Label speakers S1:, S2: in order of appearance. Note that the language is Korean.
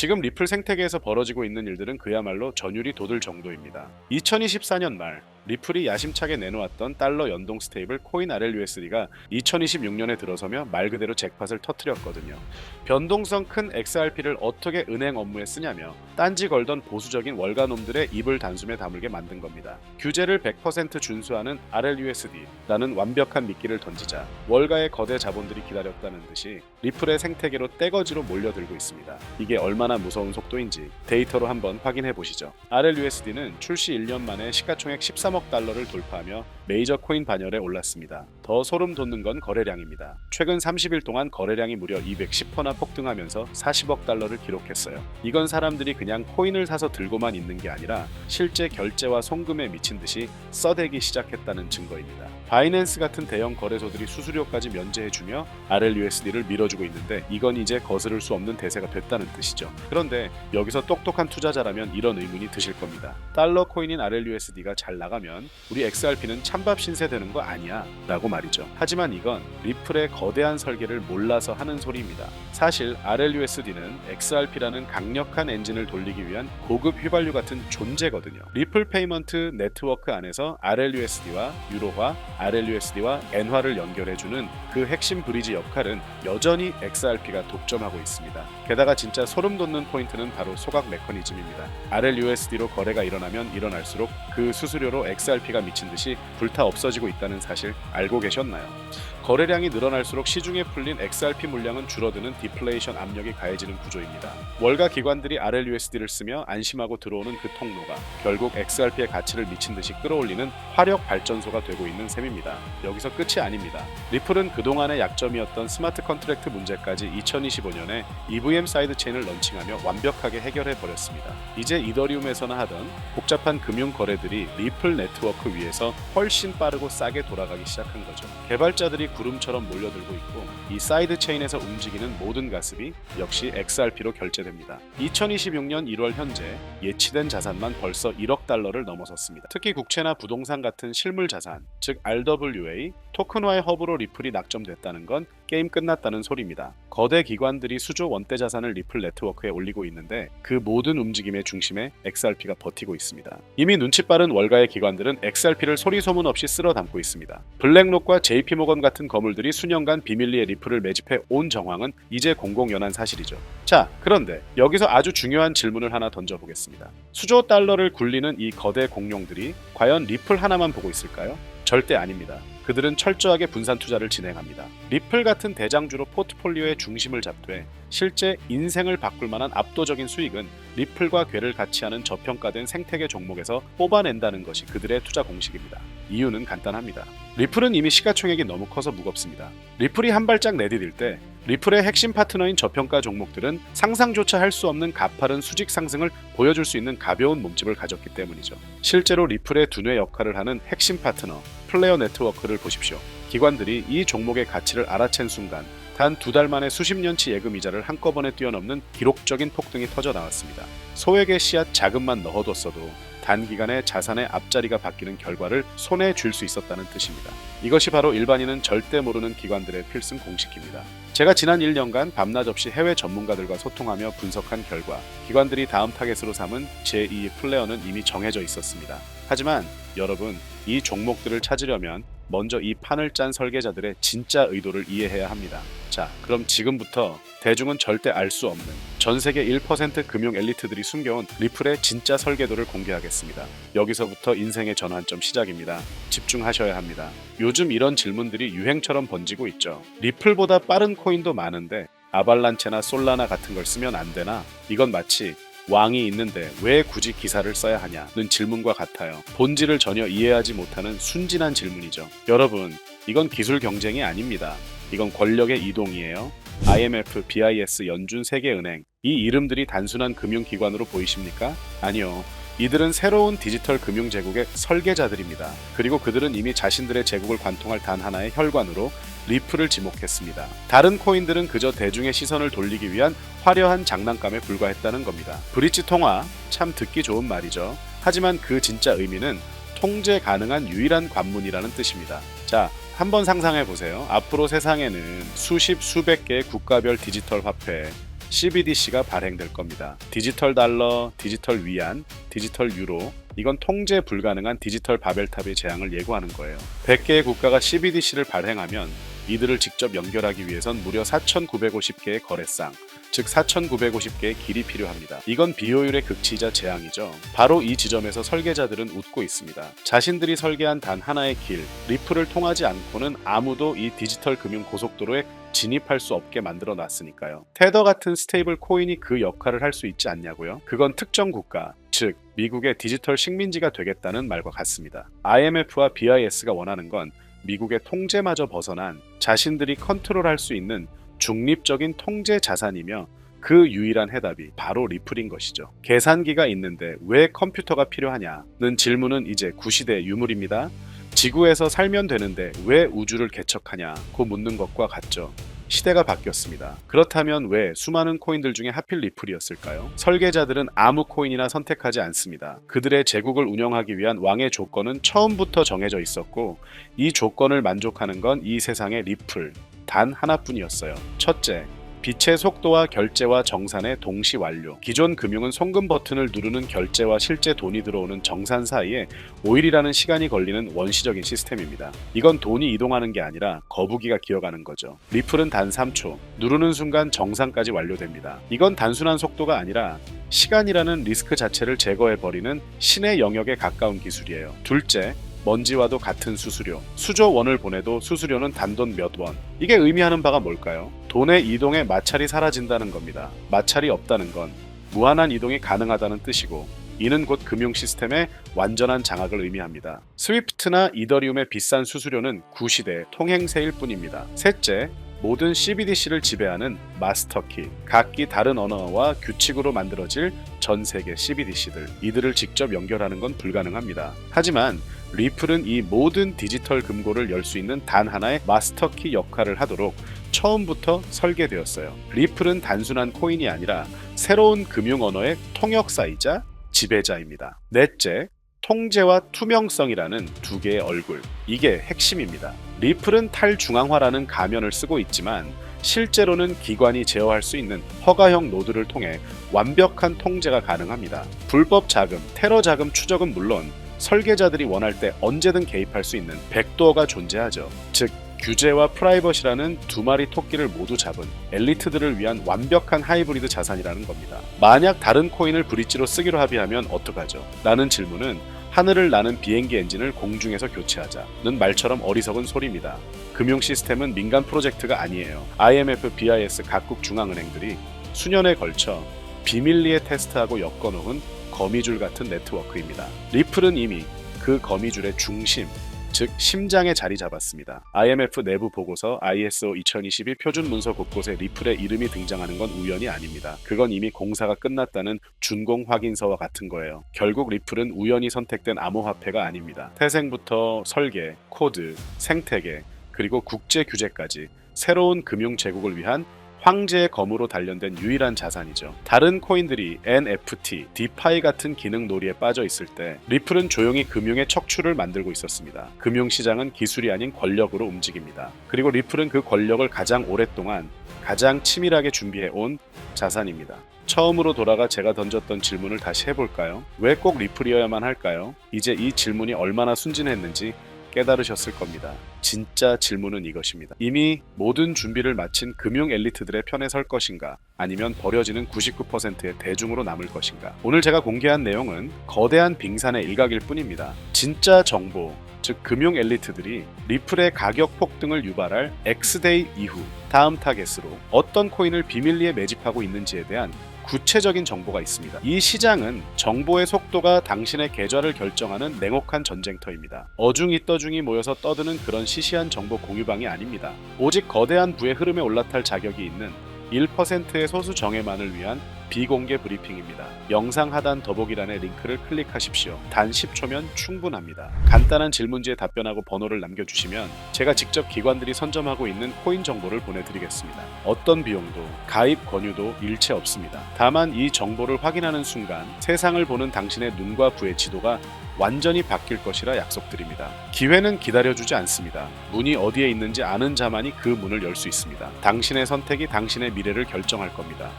S1: 지금 리플 생태계에서 벌어지고 있는 일들은 그야말로 전율이 돋을 정도입니다. 2024년 말 리플이 야심차게 내놓았던 달러 연동 스테이블 코인 RLUSD가 2026년에 들어서며 말 그대로 잭팟을 터뜨렸거든요. 변동성 큰 XRP를 어떻게 은행 업무에 쓰냐며 딴지 걸던 보수적인 월가놈들의 입을 단숨에 다물게 만든 겁니다. 규제를 100% 준수하는 RLUSD라는 완벽한 미끼를 던지자 월가의 거대 자본들이 기다렸다는 듯이 리플의 생태계로 떼거지로 몰려들고 있습니다. 이게 얼마나 무서운 속도인지 데이터로 한번 확인해 보시죠. RLUSD는 출시 1년 만에 시가총액 13억 달러를 돌파하며 메이저 코인 반열에 올랐습니다. 더 소름 돋는 건 거래량입니다. 최근 30일 동안 거래량이 무려 210%나 폭등하면서 40억 달러를 기록했어요. 이건 사람들이 그냥 코인을 사서 들고만 있는 게 아니라 실제 결제와 송금에 미친 듯이 써대기 시작했다는 증거입니다. 바이낸스 같은 대형 거래소들이 수수료까지 면제해주며 RLUSD를 밀어주고 있는데 이건 이제 거스를 수 없는 대세가 됐다는 뜻이죠. 그런데 여기서 똑똑한 투자자라면 이런 의문이 드실 겁니다. 달러 코인인 RLUSD가 잘 나가면 우리 XRP는 찬밥 신세 되는 거 아니야 라고 말이죠. 하지만 이건 리플의 거대한 설계를 몰라서 하는 소리입니다. 사실 RLUSD는 XRP라는 강력한 엔진을 돌리기 위한 고급 휘발유 같은 존재거든요. 리플 페이먼트 네트워크 안에서 RLUSD와 유로화, RLUSD와 엔화를 연결해주는 그 핵심 브리지 역할은 여전히 XRP가 독점하고 있습니다. 게다가 진짜 소름 돋는 포인트는 바로 소각 메커니즘입니다. RLUSD로 거래가 일어나면 일어날수록 그 수수료로 XRP가 미친 듯이 불타 없어지고 있다는 사실 알고 계셨나요? 거래량이 늘어날수록 시중에 풀린 XRP 물량은 줄어드는 디플레이션 압력이 가해지는 구조입니다. 월가 기관들이 RLUSD를 쓰며 안심하고 들어오는 그 통로가 결국 XRP의 가치를 미친 듯이 끌어올리는 화력 발전소가 되고 있는 셈입니다. 여기서 끝이 아닙니다. 리플은 그동안의 약점이었던 스마트 컨트랙트 문제까지 2025년에 EVM 사이드 체인을 런칭하며 완벽하게 해결해 버렸습니다. 이제 이더리움에서나 하던 복잡한 금융 거래들이 리플 네트워크 위에서 훨씬 빠르고 싸게 돌아가기 시작한 거죠. 개발자들이 구름처럼 몰려들고 있고 이 사이드 체인에서 움직이는 모든 가습이 역시 XRP로 결제됩니다. 2026년 1월 현재 예치된 자산만 벌써 1억 달러를 넘어섰습니다. 특히 국채나 부동산 같은 실물 자산, 즉 RWA, 토큰화의 허브로 리플이 낙점됐다는 건 게임 끝났다는 소리입니다. 거대 기관들이 수조 원대 자산을 리플 네트워크에 올리고 있는데 그 모든 움직임의 중심에 XRP가 버티고 있습니다. 이미 눈치 빠른 월가의 기관들은 XRP를 소리 소문 없이 쓸어 담고 있습니다. 블랙록과 JP모건 같은 거물들이 수년간 비밀리에 리플을 매집해 온 정황은 이제 공공연한 사실이죠. 자, 그런데 여기서 아주 중요한 질문을 하나 던져보겠습니다. 수조 달러를 굴리는 이 거대 공룡들이 과연 리플 하나만 보고 있을까요? 절대 아닙니다. 그들은 철저하게 분산 투자를 진행합니다. 리플 같은 대장주로 포트폴리오의 중심을 잡되 실제 인생을 바꿀 만한 압도적인 수익은 리플과 괴를 같이 하는 저평가된 생태계 종목에서 뽑아낸다는 것이 그들의 투자 공식입니다. 이유는 간단합니다. 리플은 이미 시가총액이 너무 커서 무겁습니다. 리플이 한 발짝 내디딜 때 리플의 핵심 파트너인 저평가 종목들은 상상조차 할 수 없는 가파른 수직 상승을 보여줄 수 있는 가벼운 몸집을 가졌기 때문이죠. 실제로 리플의 두뇌 역할을 하는 핵심 파트너 플레이어 네트워크를 보십시오. 기관들이 이 종목의 가치를 알아챈 순간 단 두 달 만에 수십 년치 예금 이자를 한꺼번에 뛰어넘는 기록적인 폭등이 터져 나왔습니다. 소액의 씨앗 자금만 넣어뒀어도 단기간에 자산의 앞자리가 바뀌는 결과를 손에 쥘 수 있었다는 뜻입니다. 이것이 바로 일반인은 절대 모르는 기관들의 필승 공식입니다. 제가 지난 1년간 밤낮 없이 해외 전문가들과 소통하며 분석한 결과 기관들이 다음 타겟으로 삼은 제2 플레어는 이미 정해져 있었습니다. 하지만 여러분 이 종목들을 찾으려면 먼저 이 판을 짠 설계자들의 진짜 의도를 이해해야 합니다. 자, 그럼 지금부터 대중은 절대 알 수 없는 전 세계 1% 금융 엘리트들이 숨겨온 리플의 진짜 설계도를 공개하겠습니다. 여기서부터 인생의 전환점 시작입니다. 집중하셔야 합니다. 요즘 이런 질문들이 유행처럼 번지고 있죠. 리플보다 빠른 코인도 많은데 아발란체나 솔라나 같은 걸 쓰면 안 되나? 이건 마치 왕이 있는데 왜 굳이 기사를 써야 하냐는 질문과 같아요. 본질을 전혀 이해하지 못하는 순진한 질문이죠. 여러분, 이건 기술 경쟁이 아닙니다. 이건 권력의 이동이에요. IMF, BIS, 연준, 세계은행 이 이름들이 단순한 금융기관으로 보이십니까? 아니요. 이들은 새로운 디지털 금융 제국의 설계자들입니다. 그리고 그들은 이미 자신들의 제국을 관통할 단 하나의 혈관으로 리플을 지목했습니다. 다른 코인들은 그저 대중의 시선을 돌리기 위한 화려한 장난감에 불과했다는 겁니다. 브릿지 통화 참 듣기 좋은 말이죠. 하지만 그 진짜 의미는 통제 가능한 유일한 관문이라는 뜻입니다. 자, 한번 상상해 보세요. 앞으로 세상에는 수십 수백 개의 국가별 디지털 화폐, CBDC가 발행될 겁니다. 디지털 달러, 디지털 위안, 디지털 유로, 이건 통제 불가능한 디지털 바벨탑의 재앙을 예고하는 거예요. 100개의 국가가 CBDC를 발행하면 이들을 직접 연결하기 위해선 무려 4,950개의 거래상, 즉 4,950개의 길이 필요합니다. 이건 비효율의 극치이자 재앙이죠. 바로 이 지점에서 설계자들은 웃고 있습니다. 자신들이 설계한 단 하나의 길, 리플을 통하지 않고는 아무도 이 디지털 금융 고속도로에 진입할 수 없게 만들어 놨으니까요. 테더 같은 스테이블 코인이 그 역할을 할 수 있지 않냐고요? 그건 특정 국가, 즉 미국의 디지털 식민지가 되겠다는 말과 같습니다. IMF와 BIS가 원하는 건 미국의 통제마저 벗어난 자신들이 컨트롤할 수 있는 중립적인 통제 자산이며 그 유일한 해답이 바로 리플인 것이죠. 계산기가 있는데 왜 컴퓨터가 필요하냐는 질문은 이제 구시대 유물입니다. 지구에서 살면 되는데 왜 우주를 개척하냐 고 묻는 것과 같죠. 시대가 바뀌었습니다. 그렇다면 왜 수많은 코인들 중에 하필 리플이었을까요? 설계자들은 아무 코인이나 선택하지 않습니다. 그들의 제국을 운영하기 위한 왕의 조건은 처음부터 정해져 있었고 이 조건을 만족하는 건 이 세상의 리플 단 하나뿐이었어요. 첫째, 빛의 속도와 결제와 정산의 동시 완료. 기존 금융은 송금 버튼을 누르는 결제와 실제 돈이 들어오는 정산 사이에 5일이라는 시간이 걸리는 원시적인 시스템입니다. 이건 돈이 이동하는 게 아니라 거북이가 기어가는 거죠. 리플은 단 3초. 누르는 순간 정산까지 완료됩니다. 이건 단순한 속도가 아니라 시간이라는 리스크 자체를 제거해버리는 신의 영역에 가까운 기술이에요. 둘째, 먼지와도 같은 수수료. 수조 원을 보내도 수수료는 단돈 몇 원. 이게 의미하는 바가 뭘까요? 돈의 이동에 마찰이 사라진다는 겁니다. 마찰이 없다는 건 무한한 이동이 가능하다는 뜻이고 이는 곧 금융 시스템의 완전한 장악을 의미합니다. 스위프트나 이더리움의 비싼 수수료는 구시대 통행세일 뿐입니다. 셋째, 모든 CBDC를 지배하는 마스터키, 각기 다른 언어와 규칙으로 만들어질 전 세계 CBDC들, 이들을 직접 연결하는 건 불가능합니다. 하지만 리플은 이 모든 디지털 금고를 열 수 있는 단 하나의 마스터키 역할을 하도록 처음부터 설계되었어요. 리플은 단순한 코인이 아니라 새로운 금융 언어의 통역사이자 지배자입니다. 넷째, 통제와 투명성이라는 두 개의 얼굴. 이게 핵심입니다. 리플은 탈중앙화라는 가면을 쓰고 있지만 실제로는 기관이 제어할 수 있는 허가형 노드를 통해 완벽한 통제가 가능합니다. 불법 자금, 테러 자금 추적은 물론 설계자들이 원할 때 언제든 개입할 수 있는 백도어가 존재하죠. 즉 규제와 프라이버시라는 두 마리 토끼를 모두 잡은 엘리트들을 위한 완벽한 하이브리드 자산이라는 겁니다. 만약 다른 코인을 브릿지로 쓰기로 합의하면 어떡하죠? 라는 질문은 하늘을 나는 비행기 엔진을 공중에서 교체하자는 말처럼 어리석은 소리입니다. 금융 시스템은 민간 프로젝트가 아니에요. IMF, BIS 각국 중앙은행들이 수년에 걸쳐 비밀리에 테스트하고 엮어놓은 거미줄 같은 네트워크입니다. 리플은 이미 그 거미줄의 중심, 즉 심장에 자리 잡았습니다. IMF 내부 보고서 ISO 2021 표준 문서 곳곳에 리플의 이름이 등장하는 건 우연이 아닙니다. 그건 이미 공사가 끝났다는 준공 확인서와 같은 거예요. 결국 리플은 우연히 선택된 암호화폐가 아닙니다. 태생부터 설계, 코드, 생태계, 그리고 국제 규제까지 새로운 금융 제국을 위한 황제의 검으로 단련된 유일한 자산이죠. 다른 코인들이 NFT, 디파이 같은 기능 놀이에 빠져 있을 때 리플은 조용히 금융의 척추를 만들고 있었습니다. 금융 시장은 기술이 아닌 권력으로 움직입니다. 그리고 리플은 그 권력을 가장 오랫동안 가장 치밀하게 준비해 온 자산입니다. 처음으로 돌아가 제가 던졌던 질문을 다시 해볼까요? 왜 꼭 리플이어야만 할까요? 이제 이 질문이 얼마나 순진했는지 깨달으셨을 겁니다. 진짜 질문은 이것입니다. 이미 모든 준비를 마친 금융 엘리트들의 편에 설 것인가? 아니면 버려지는 99%의 대중으로 남을 것인가? 오늘 제가 공개한 내용은 거대한 빙산의 일각일 뿐입니다. 진짜 정보, 즉 금융 엘리트들이 리플의 가격 폭등을 유발할 X데이 이후 다음 타겟으로 어떤 코인을 비밀리에 매집하고 있는지에 대한 구체적인 정보가 있습니다. 이 시장은 정보의 속도가 당신의 계좌를 결정하는 냉혹한 전쟁터입니다. 어중이 떠중이 모여서 떠드는 그런 시시한 정보 공유방이 아닙니다. 오직 거대한 부의 흐름에 올라탈 자격이 있는 1%의 소수 정예만을 위한 비공개 브리핑입니다. 영상 하단 더보기란의 링크를 클릭하십시오. 단 10초면 충분합니다. 간단한 질문지에 답변하고 번호를 남겨주시면 제가 직접 기관들이 선점하고 있는 코인 정보를 보내드리겠습니다. 어떤 비용도 가입 권유도 일체 없습니다. 다만 이 정보를 확인하는 순간 세상을 보는 당신의 눈과 부의 지도가 완전히 바뀔 것이라 약속드립니다. 기회는 기다려주지 않습니다. 문이 어디에 있는지 아는 자만이 그 문을 열 수 있습니다. 당신의 선택이 당신의 미래를 결정할 겁니다.